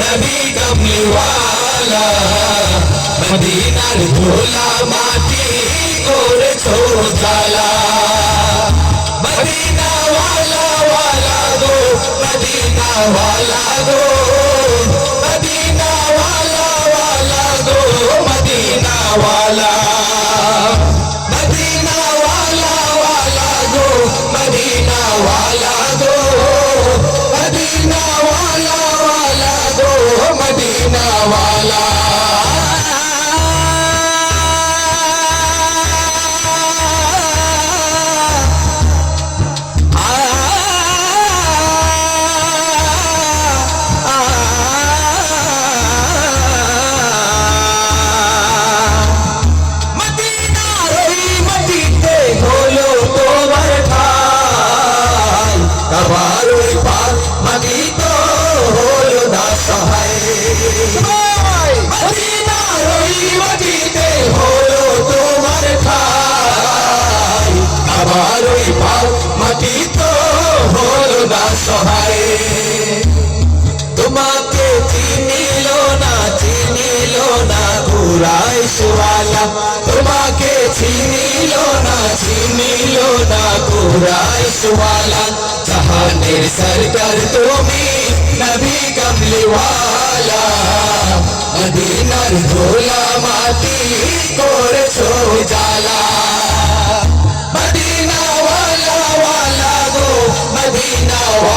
नबी कमली वाला मदीनार धोला माटी गोर छो जाला मदीना वाला वाला दो, मदीना वाला दो। কাবার ওই পার মাটি তো হলো না সহায় তোমাকে চিনিল না চিনিল না কুরাইশওয়ালা। তোমাকে চিনিল না চিনিল না কুরাইশওয়ালা। জাহানের সরকার তুমি, নবী কমলিওয়ালা মদিনার ধোলা মাটি করেছ জালা। মদিনা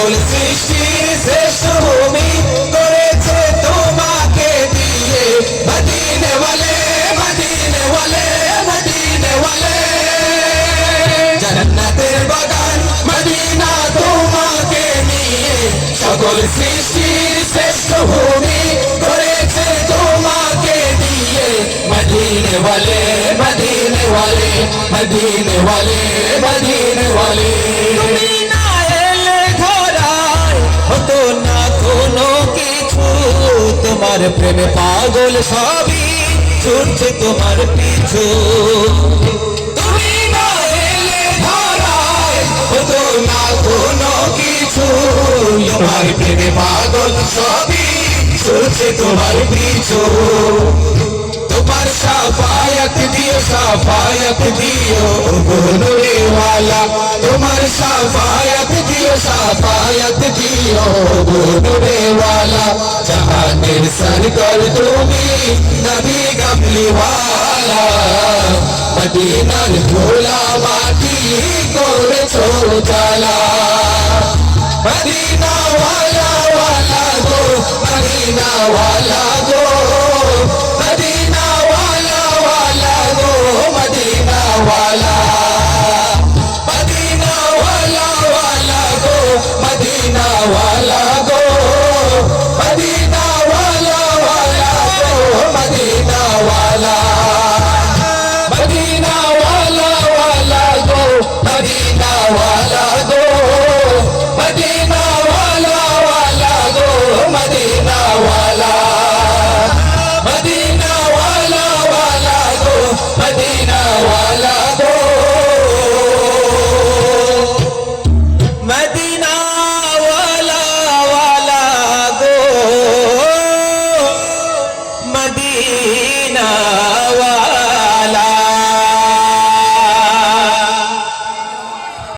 সকল সৃষ্টির শ্রেষ্ঠ ভূমি করেছে তোমাকে দিয়ে মদিনে বলে মদিনে বলে মদিনে বলে জন্নতের বদন মদিনা তোমাকে নিয়ে সকল সৃষ্টির শ্রেষ্ঠ ভূমি করেছে তোমাকে দিয়ে মদিনে বলে মদিনে বলে মদিনে বলে মদিনে বলে তোমার প্রেমে পাগল সবই চলছে তোমার পিছু। তোমার প্রেমে দিও দিও তোমার দিও দিও सरकार धोनी नबी कमली वाला मदीना झोला माटी गोर छो चला मदीना वाला वाला Allah